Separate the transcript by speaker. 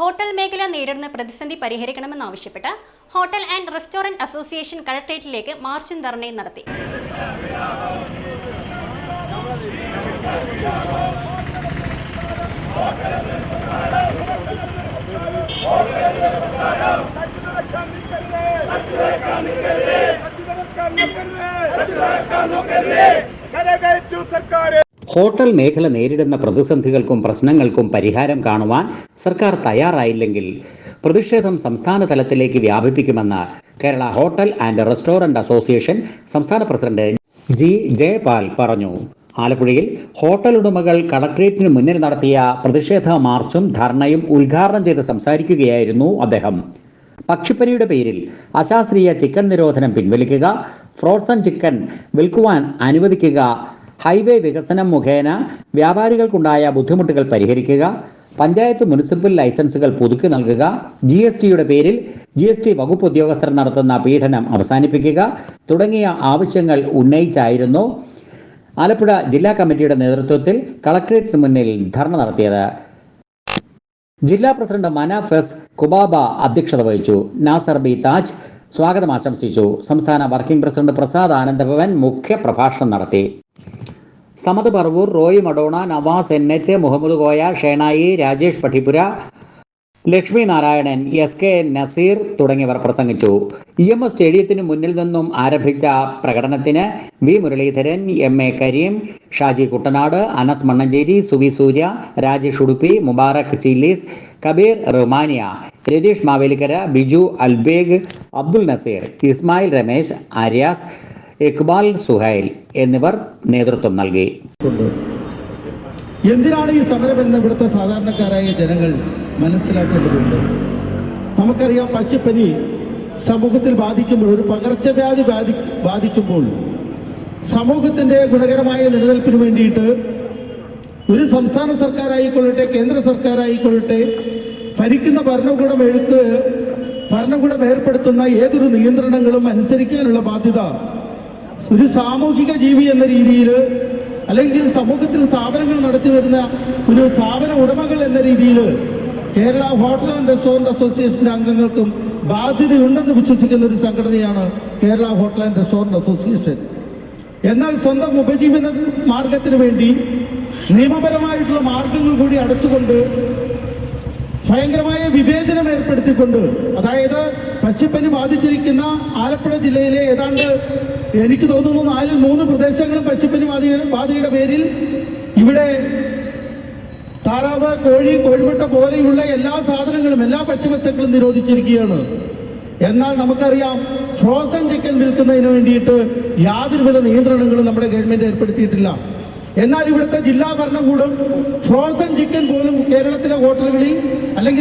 Speaker 1: Hotel മേഖല നേരിടുന്ന പ്രതിസന്ധി പരിഹരിക്കണമെന്നാവശ്യപ്പെട്ട് ഹോട്ടൽ ആൻഡ് റെസ്റ്റോറന്റ് അസോസിയേഷൻ കളക്ട്രേറ്റിലേക്ക് മാർച്ചും ധർണയും നടത്തി.
Speaker 2: ഹോട്ടൽ മേഖല നേരിടുന്ന പ്രതിസന്ധികൾക്കും പ്രശ്നങ്ങൾക്കും പരിഹാരം കാണുവാൻ സർക്കാർ തയ്യാറായില്ലെങ്കിൽ പ്രതിഷേധം സംസ്ഥാന തലത്തിലേക്ക് വ്യാപിപ്പിക്കുമെന്ന് Kerala hotel and restaurant association സംസ്ഥാന പ്രസിഡന്റ് ജി ജയപാൽ പറഞ്ഞു. ആലപ്പുഴയിൽ ഹോട്ടൽ ഉടമകൾ കളക്ട്രേറ്റിന് മുന്നിൽ നടത്തിയ പ്രതിഷേധ മാർച്ചും ധർണയും ഉദ്ഘാടനം ചെയ്ത് സംസാരിക്കുകയായിരുന്നു അദ്ദേഹം. പക്ഷിപ്പനിയുടെ പേരിൽ അശാസ്ത്രീയ ചിക്കൻ നിരോധനം പിൻവലിക്കുക ഫ്രോസൺ ചിക്കൻ വിൽക്കുവാൻ അനുവദിക്കുക ഹൈവേ വികസനം മുഖേന വ്യാപാരികൾക്കുണ്ടായ ബുദ്ധിമുട്ടുകൾ പരിഹരിക്കുക പഞ്ചായത്ത് മുനിസിപ്പൽ ലൈസൻസുകൾ പുതുക്കി നൽകുക ജി എസ് ടിയുടെ പേരിൽ ജി എസ് ടി വകുപ്പ് ഉദ്യോഗസ്ഥർ നടത്തുന്ന പീഡനം അവസാനിപ്പിക്കുക തുടങ്ങിയ ആവശ്യങ്ങൾ ഉന്നയിച്ചായിരുന്നു ആലപ്പുഴ ജില്ലാ കമ്മിറ്റിയുടെ നേതൃത്വത്തിൽ കളക്ട്രേറ്റിന് മുന്നിൽ ധർണ നടത്തിയത്. ജില്ലാ പ്രസിഡന്റ് മനാഫസ് കുബാബ അധ്യക്ഷത വഹിച്ചു. നാസർ ബി താജ് സ്വാഗതം ആശംസിച്ചു. സംസ്ഥാന വർക്കിംഗ് പ്രസിഡന്റ് പ്രസാദ് ആനന്ദഭവൻ മുഖ്യ പ്രഭാഷണം നടത്തി. Samath Paravur Roy Madonna Navas N H Muhammad Koya Shenoy Rajesh Padipura Lakshmi Narayanan S K Nazeer തുടങ്ങിയവർ പ്രസംഗിച്ചു. ഇ എം എസ് സ്റ്റേഡിയത്തിന് മുന്നിൽ നിന്നും ആരംഭിച്ച പ്രകടനത്തിന് V Muraleedharan M A Kareem Shaji Kuttanad Anas Mannancheri Suvi Surya Rajesh Udupi Mubarak Chillies Kabeer Rahmania Ratheesh Mavelikkara Biju Albeg Abdul Nazeer Ismail Ramesh Aryas Iqbal Suhail എന്നിവർ നേതൃത്വം നൽകി.
Speaker 3: എന്തിനാണ് ഈ സമരം എന്ന് ഇവിടുത്തെ സാധാരണക്കാരായ ജനങ്ങൾ മനസ്സിലാക്കേണ്ടതുണ്ട്? നമുക്കറിയാം പശുപ്പനി സമൂഹത്തിൽ ബാധിക്കുമ്പോൾ ഒരു പകർച്ചവ്യാധി ബാധി ബാധിക്കുമ്പോൾ സമൂഹത്തിന്റെ ഗുണകരമായ നിലനിൽപ്പിന് വേണ്ടിയിട്ട് ഒരു സംസ്ഥാന സർക്കാരായിക്കൊള്ളട്ടെ കേന്ദ്ര സർക്കാരായിക്കൊള്ളട്ടെ ഭരിക്കുന്ന ഭരണകൂടം എഴുത്ത് ഭരണകൂടം ഏർപ്പെടുത്തുന്ന ഏതൊരു നിയന്ത്രണങ്ങളും അനുസരിക്കാനുള്ള ബാധ്യത ഒരു സാമൂഹിക ജീവി എന്ന രീതിയിൽ അല്ലെങ്കിൽ സമൂഹത്തിൽ സ്ഥാപനങ്ങൾ നടത്തി വരുന്ന ഒരു സ്ഥാപന ഉടമകൾ എന്ന രീതിയിൽ കേരള ഹോട്ടൽ ആൻഡ് റെസ്റ്റോറന്റ് അസോസിയേഷന്റെ അംഗങ്ങൾക്കും ബാധ്യതയുണ്ടെന്ന് വിശ്വസിക്കുന്ന ഒരു സംഘടനയാണ് Kerala hotel and restaurant association. എന്നാൽ സ്വന്തം ഉപജീവന മാർഗത്തിന് വേണ്ടി നിയമപരമായിട്ടുള്ള മാർഗങ്ങൾ കൂടി അടുത്തുകൊണ്ട് ഭയങ്കരമായ വിവേചനം ഏർപ്പെടുത്തിക്കൊണ്ട് അതായത് പശുപ്പനി ബാധിച്ചിരിക്കുന്ന ആലപ്പുഴ ജില്ലയിലെ ഏതാണ്ട് എനിക്ക് തോന്നുന്നു നാലിൽ മൂന്ന് പ്രദേശങ്ങളും പക്ഷിപ്പനി ബാധ ബാധയുടെ പേരിൽ ഇവിടെ താറാവ് കോഴി കോഴിമുട്ട പോലെയുള്ള എല്ലാ സാധനങ്ങളും എല്ലാ ഭക്ഷ്യവസ്തുക്കളും നിരോധിച്ചിരിക്കുകയാണ്. എന്നാൽ നമുക്കറിയാം ഫ്രോസൺ ചിക്കൻ വിൽക്കുന്നതിന് വേണ്ടിയിട്ട് യാതൊരുവിധ നിയന്ത്രണങ്ങളും നമ്മുടെ ഗവൺമെന്റ് ഏർപ്പെടുത്തിയിട്ടില്ല. എന്നാൽ ഇവിടുത്തെ ജില്ലാ ഭരണകൂടം ഫ്രോസൺ ചിക്കൻ പോലും കേരളത്തിലെ ഹോട്ടലുകളിൽ അല്ലെങ്കിൽ